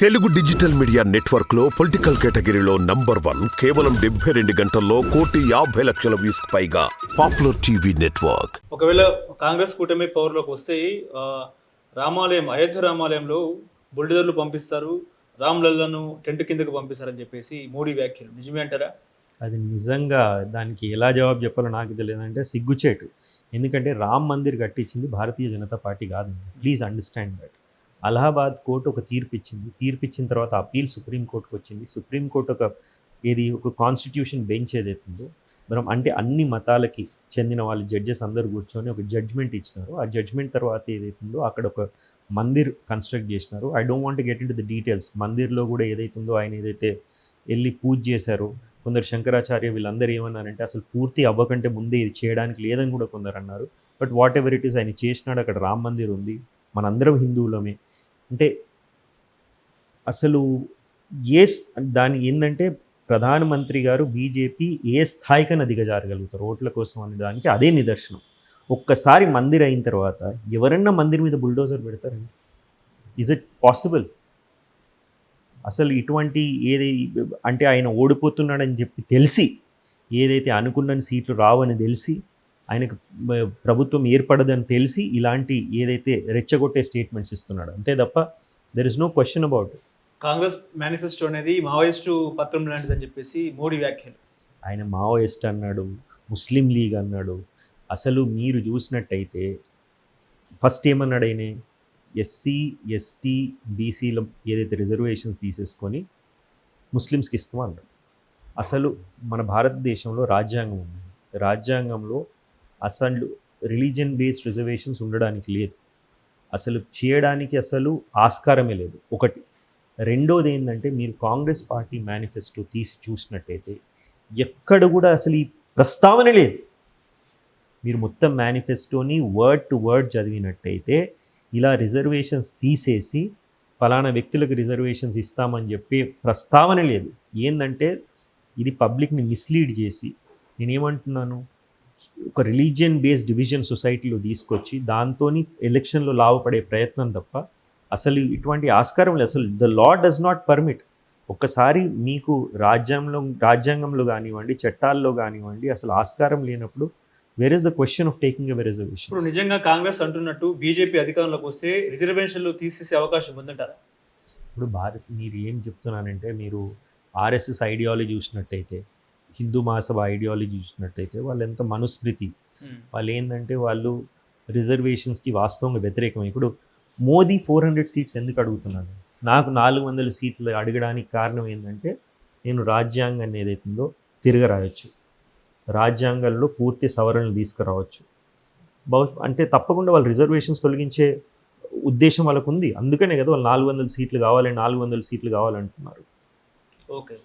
Telugu digital media నెట్వర్క్లో political కేటగిరీలో number one కేవలం డెబ్బై రెండు గంటల్లో కోటి యాభై లక్షల వ్యూస్ పైగా పాపులర్ టీవీ నెట్వర్క్. ఒకవేళ కాంగ్రెస్ కూటమి పవర్లోకి వస్తే ఆ, రామాలయం అయోధ్య రామాలయంలో బుల్డోజర్లు పంపిస్తారు రామ్లల్లను టెంట్ కిందకు పంపిస్తారని చెప్పేసి మోడీ వ్యాఖ్యలు. నిజమే అంటారా? అది నిజంగా దానికి ఎలా జవాబు చెప్పాలో నాకు తెలియదు అంటే సిగ్గుచేటు. ఎందుకంటే రామ్ మందిర్ కట్టించింది భారతీయ జనతా పార్టీ కాదు. Please understand that. Allahabad court ఒక తీర్పు ఇచ్చింది తీర్పు ఇచ్చిన తర్వాత అప్పీల్ సుప్రీంకోర్టుకు వచ్చింది. సుప్రీంకోర్టు ఒక ఏది ఒక కాన్స్టిట్యూషన్ బెంచ్ ఏదైతుందో మనం అంటే అన్ని మతాలకి చెందిన వాళ్ళు జడ్జెస్ అందరు కూర్చొని ఒక జడ్జ్మెంట్ ఇచ్చినారు. ఆ జడ్జ్మెంట్ తర్వాత ఏదైతుందో అక్కడ ఒక మందిర్ కన్స్ట్రక్ట్ చేసినారు. I don't want get into the details. మందిర్లో కూడా ఏదైతుందో ఆయన ఏదైతే వెళ్ళి పూజ చేశారో కొందరు శంకరాచార్య వీళ్ళందరూ ఏమన్నారంటే అసలు పూర్తి అవ్వకంటే ముందే ఇది చేయడానికి లేదని కూడా కొందరు అన్నారు. But whatever it is ఆయన చేసినాడు. అక్కడ రామ్ మందిర్ ఉంది. మనందరం హిందువులమే. అంటే అసలు ఏ దాని ఏంటంటే ప్రధానమంత్రి గారు బీజేపీ ఏ స్థాయికైనా దిగజారగలుగుతారు ఓట్ల కోసం అనే దానికి అదే నిదర్శనం. ఒక్కసారి మందిర్ అయిన తర్వాత ఎవరన్నా మందిర్ మీద బుల్డోజర్ పెడతారండి? ఇజ్ ఇట్ పాసిబుల్ అసలు ఇటువంటి ఏది అంటే ఆయన ఓడిపోతున్నాడని చెప్పి తెలిసి ఏదైతే అనుకున్న సీట్లు రావని తెలిసి ఆయనకు ప్రభుత్వం ఏర్పడదని తెలిసి ఇలాంటి ఏదైతే రెచ్చగొట్టే స్టేట్మెంట్స్ ఇస్తున్నాడు అంతే తప్ప there is no question about Congress manifesto అనేది మావోయిస్టు పత్రం లాంటిదని చెప్పేసి మోడీ వ్యాఖ్యలు. ఆయన మావోయిస్ట్ అన్నాడు ముస్లిం లీగ్ అన్నాడు. అసలు మీరు చూసినట్టయితే ఫస్ట్ ఏమన్నాడు ఆయన? ఎస్సీ ఎస్టీ బీసీల ఏదైతే రిజర్వేషన్స్ తీసేసుకొని ముస్లిమ్స్కి ఇస్తాం అన్నాడు. అసలు మన భారతదేశంలో రాజ్యాంగం ఉంది. రాజ్యాంగంలో అసలు రిలీజియన్ బేస్డ్ రిజర్వేషన్స్ ఉండడానికి లేదు. అసలు చేయడానికి అసలు ఆస్కారమే లేదు. ఒకటి రెండోది ఏంటంటే మీరు కాంగ్రెస్ పార్టీ మేనిఫెస్టో తీసి చూసినట్టయితే ఎక్కడ కూడా అసలు ఈ ప్రస్తావన లేదు. మీరు మొత్తం మేనిఫెస్టోని వర్డ్ టు వర్డ్ చదివినట్టయితే ఇలా రిజర్వేషన్స్ తీసేసి ఫలానా వ్యక్తులకు రిజర్వేషన్స్ ఇస్తామని చెప్పి ప్రస్తావన లేదు. ఏంటంటే ఇది పబ్లిక్ని మిస్లీడ్ చేసి నేనేమంటున్నాను? ఒక రిలీజియన్ బేస్డ్ డివిజన్ సొసైటీలో తీసుకొచ్చి దాంతో ఎలక్షన్లో లాభపడే ప్రయత్నం తప్ప అసలు ఇటువంటి ఆస్కారం లేదు. అసలు the law does not permit. ఒక్కసారి మీకు రాజ్యాంగంలో రాజ్యాంగంలో కానివ్వండి చట్టాల్లో కానివ్వండి అసలు ఆస్కారం లేనప్పుడు where is the question of taking ఇప్పుడు రిజర్వేషన్ నిజంగా కాంగ్రెస్ అంటున్నట్టు బీజేపీ అధికారంలోకి వస్తే రిజర్వేషన్లు తీసేసే అవకాశం ఉందంటారా? ఇప్పుడు భారత్ మీరు ఏం చెప్తున్నానంటే మీరు ఆర్ఎస్ఎస్ ఐడియాలజీ చూసినట్టయితే హిందూ మహాసభ ఐడియాలజీ చూసినట్టయితే వాళ్ళు ఎంత మనుస్మృతి వాళ్ళు ఏంటంటే వాళ్ళు రిజర్వేషన్స్కి వాస్తవంగా వ్యతిరేకం ఇప్పుడు మోదీ ఫోర్ హండ్రెడ్ సీట్స్ ఎందుకు అడుగుతున్నాను? నాకు నాలుగు వందల సీట్లు అడగడానికి కారణం ఏంటంటే నేను రాజ్యాంగాన్ని ఏదైతుందో తిరగరాయొచ్చు. రాజ్యాంగాల్లో పూర్తి సవరణలు తీసుకురావచ్చు. బహు అంటే తప్పకుండా వాళ్ళు రిజర్వేషన్స్ తొలగించే ఉద్దేశం వాళ్ళకు ఉంది అందుకనే కదా వాళ్ళు నాలుగు వందల సీట్లు కావాలి నాలుగు వందల సీట్లు కావాలంటున్నారు. ఓకే.